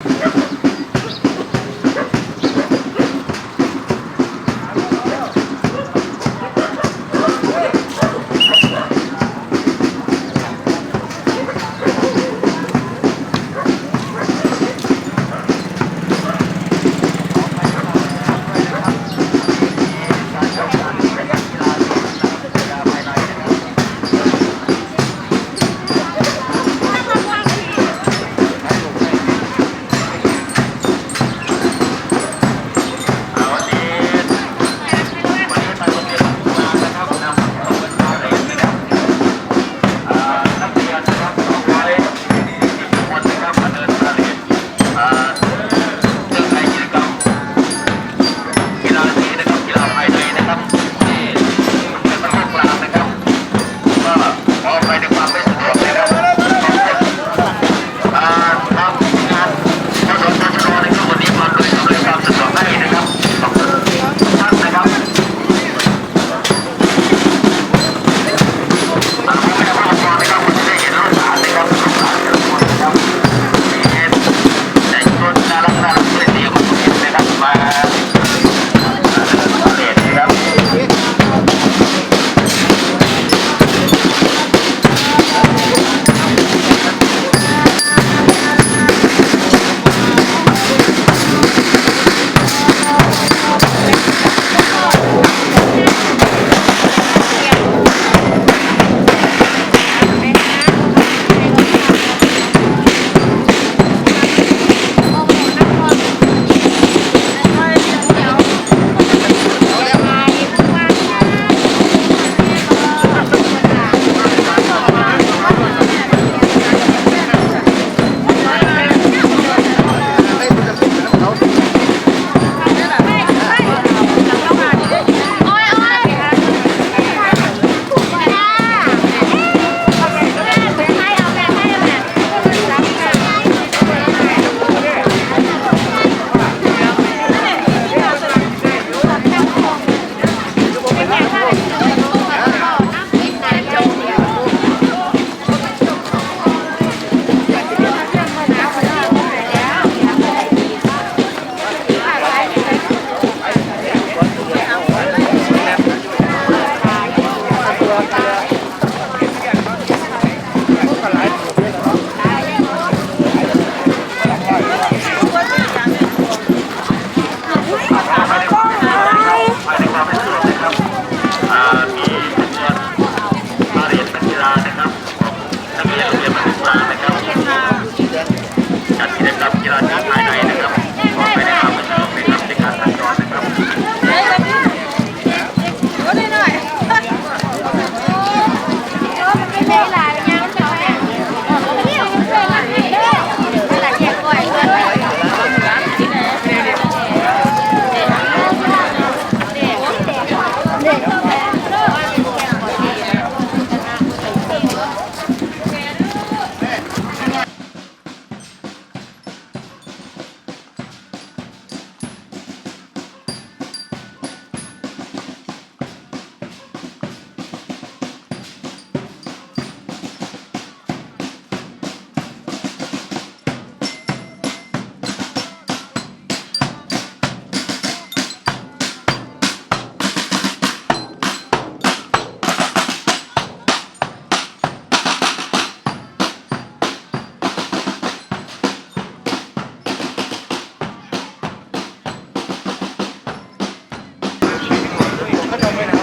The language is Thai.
เานะครับนักเรียนเรียนบ้านจุฬนะครับจัดกิจกรรมกีฬาชาติภายในนะครับต่อไปในความเป็นธรรมนะครับในการสัญจรนะครับดี๋หน่อยไม่เป็นไร buena.